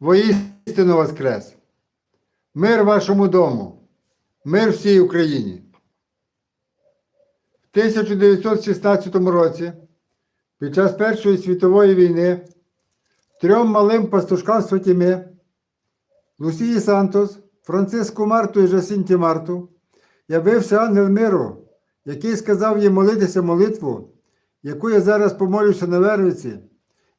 воістину воскрес. Мир вашому дому, мир всій Україні. В 1916 році, під час Першої світової війни, трьом малим пастушкам Святіми, Лусії Сантос, Франциску Марту і Жасінті Марту, явився ангел миру, який сказав їм молитися молитву, яку я зараз помолюся на Вервиці,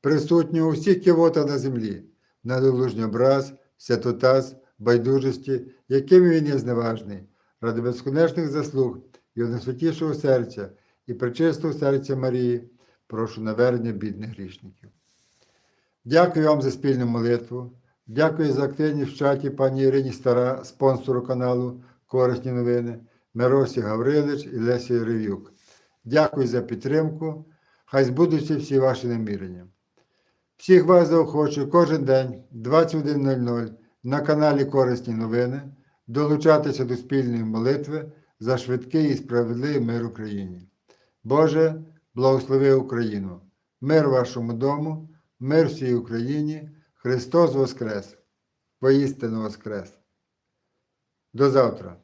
присутнього у всіх кивотах на землі, на долужній образ, святотаз, байдужості, якими він є зневажний, ради безконечних заслуг Його найсвятішого серця і причистого серця Марії, прошу навернення бідних грішників. Дякую вам за спільну молитву. Дякую за активність в чаті пані Ірині Стара, спонсору каналу Корисні новини, Миросі Гаврилич і Лесі Ревюк. Дякую за підтримку. Хай збудуться всі ваші намірення. Всіх вас заохочую кожен день 21.00 на каналі Корисні новини долучатися до спільної молитви за швидкий і справедливий мир Україні. Боже, благослови Україну, мир вашому дому, мир всій Україні, Христос Воскрес! Воістину Воскрес! До завтра!